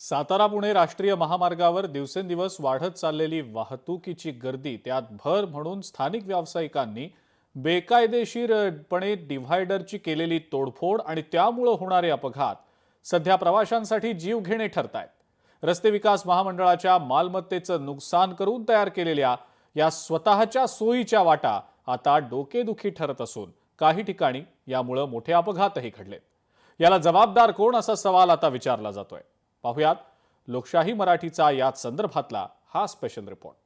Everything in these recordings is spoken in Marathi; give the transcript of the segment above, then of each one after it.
सातारा पुणे राष्ट्रीय महामार्गावर दिवसेंदिवस वाढत चाललेली वाहतुकीची गर्दी त्यात भर म्हणून स्थानिक व्यावसायिकांनी बेकायदेशीरपणे डिव्हायडरची केलेली तोडफोड आणि त्यामुळं होणारे अपघात. सध्या प्रवाशांसाठी जीवघेणे ठरत आहेत रस्ते विकास महामंडळाच्या मालमत्तेचं नुकसान करून तयार केलेल्या या स्वतःच्या सोयीच्या वाटा आता डोकेदुखी ठरत असून काही ठिकाणी यामुळं मोठे अपघातही घडलेत. याला जबाबदार कोण असा सवाल आता विचारला जातोय. पाहुयात लोकशाही मराठीचा याच संदर्भातला हा स्पेशल रिपोर्ट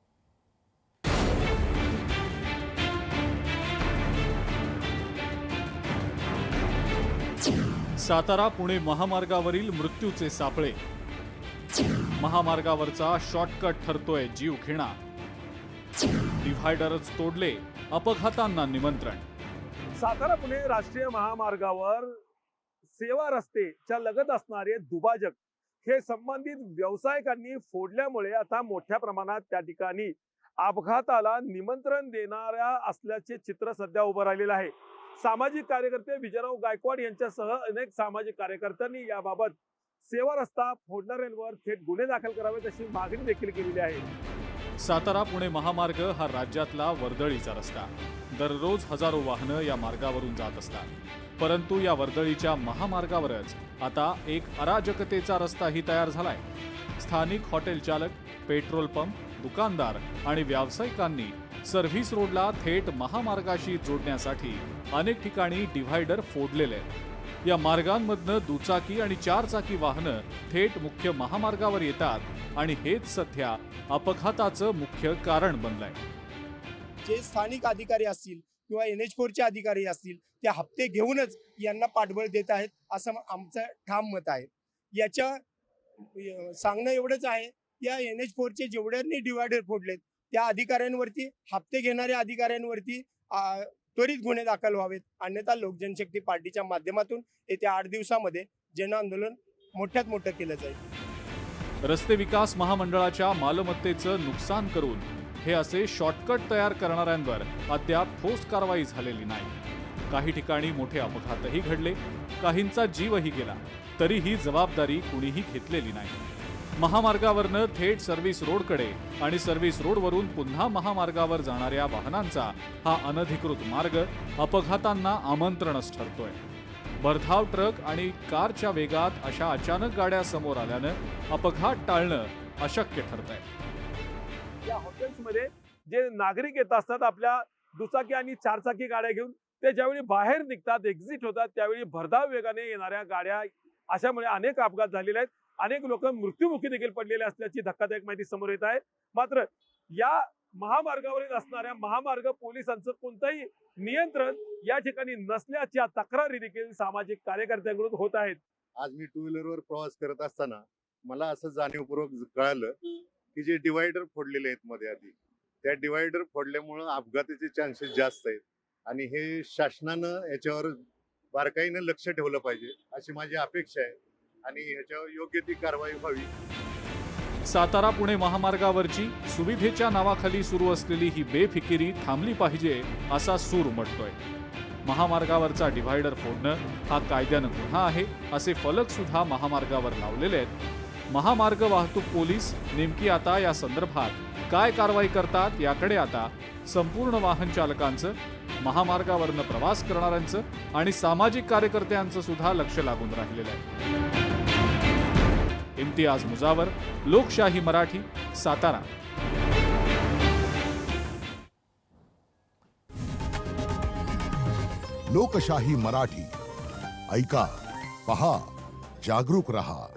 सातारा पुणे महामार्गावरील मृत्यूचे सापळे. महामार्गावरचा शॉर्टकट ठरतोय जीव घेणा. डिव्हायडरच तोडले अपघातांना निमंत्रण. सातारा पुणे राष्ट्रीय महामार्गावर सेवा रस्तेच्या लगत असणारे दुभाजक हे संबंधित व्यावसायिकांनी फोडल्यामुळे आता मोठ्या प्रमाणात त्या ठिकाणी अपघाताला निमंत्रण देणाऱ्या असल्याचे चित्र सध्या उभं राहिलेलं आहे. सामाजिक कार्यकर्ते विजयराव गायकवाड यांच्यासह अनेक सामाजिक कार्यकर्त्यांनी याबाबत सेवा रस्ता फोडणाऱ्यांवर थेट गुन्हे दाखल करावेत अशी मागणी देखील केलेली आहे. सातारा पुणे महामार्ग हा राज्यातला वर्दळीचा रस्ता. दररोज हजारो वाहनं या मार्गावरून जात असतात. परंतु या वर्दळीच्या महामार्गावरच आता एक अराजकतेचा रस्ताही तयार झालाय. स्थानिक हॉटेल चालक पेट्रोल पंप दुकानदार आणि व्यावसायिकांनी सर्व्हिस रोडला थेट महामार्गाशी जोडण्यासाठी अनेक ठिकाणी डिव्हायडर फोडलेले आहेत. या मार्गांमधनं दुचाकी आणि चारचाकी वाहनं थेट मुख्य महामार्गावर येतात आणि हेच सध्या अपघाताचं मुख्य कारण बनलंय. जे स्थानिक अधिकारी असतील किंवा एन एच फोरचे अधिकारी असतील ते हप्ते घेऊनच यांना पाठबळ देत आहेत असं आमचं ठाम मत आहे. याच्या सांगणं एवढंच आहे या एन एच फोरचे जेवढ्यांनी डिवायडर फोडलेत त्या अधिकाऱ्यांवरती हप्ते घेणाऱ्या अधिकाऱ्यांवरती त्वरित गुन्हे दाखल व्हावेत. अन्यथा लोकजनशक्ती पार्टीच्या माध्यमातून येत्या आठ दिवसामध्ये जन आंदोलन मोठ्यात मोठं केलं जाईल. रस्ते विकास महामंडळाच्या मालमत्तेचं नुकसान करून हे असे शॉर्टकट तयार करणाऱ्यांवर अद्याप ठोस कारवाई झालेली नाही. काही ठिकाणी मोठे अपघातही घडले काहींचा जीवही गेला तरीही जबाबदारी कुणीही घेतलेली नाही. महामार्गावरनं थेट सर्व्हिस रोडकडे आणि सर्व्हिस रोडवरून पुन्हा महामार्गावर जाणाऱ्या वाहनांचा हा अनधिकृत मार्ग अपघातांना आमंत्रणच ठरतोय. भरधाव ट्रक आणि कारच्या वेगात अशा अचानक गाड्या समोर आल्यानं अपघात टाळणं अशक्य ठरत आहे या हॉटेल्समध्ये जे नागरिक येत असतात आपल्या दुचाकी आणि चारचाकी गाड्या घेऊन ते ज्यावेळी बाहेर निघतात एक्झिट होतात त्यावेळी भरधाव वेगाने येणाऱ्या गाड्या अशामुळे अनेक अपघात झालेले आहेत. अनेक लोक मृत्युमुखी देखील पडलेले असल्याची धक्कादायक माहिती समोर येत आहे. मात्र या महामार्गावरील असणाऱ्या महामार्ग पोलिसांचं कोणतंही नियंत्रण या ठिकाणी नसल्याच्या तक्रारी देखील सामाजिक कार्यकर्त्यांकडून होत आहेत. आज मी टू व्हीलरवर प्रवास करत असताना मला असं जाणीवपूर्वक कळालं की जे डिवायडर फोडलेले आहेत मध्ये आधी त्या डिवायडर फोडल्यामुळं अपघाताचे चान्सेस जास्त आहेत. आणि हे शासनानं याच्यावर बारकाईनं लक्ष ठेवलं पाहिजे अशी माझी अपेक्षा आहे. आणि ह्याच्यावर योग्य ती कारवाई व्हावी. सातारा पुणे महामार्गावरची सुविधेच्या नावाखाली सुरू असलेली ही बेफिकिरी थांबली पाहिजे असा सूर उमटतोय. महामार्गावरचा डिव्हायडर फोडणं हा कायद्यानं गुन्हा आहे असे फलक सुद्धा महामार्गावर लावलेले आहेत. महामार्ग वाहतूक पोलीस नेमकी आता या संदर्भात काय कारवाई करतात याकडे आता संपूर्ण वाहन चालकांचं महामार्गावरनं प्रवास करणाऱ्यांचं आणि सामाजिक कार्यकर्त्यांचं सुद्धा लक्ष लागून राहिलेलं आहे. इम्तियाज मुजावर लोकशाही मराठी सातारा. लोकशाही मराठी. ऐका पहा जागरूक रहा.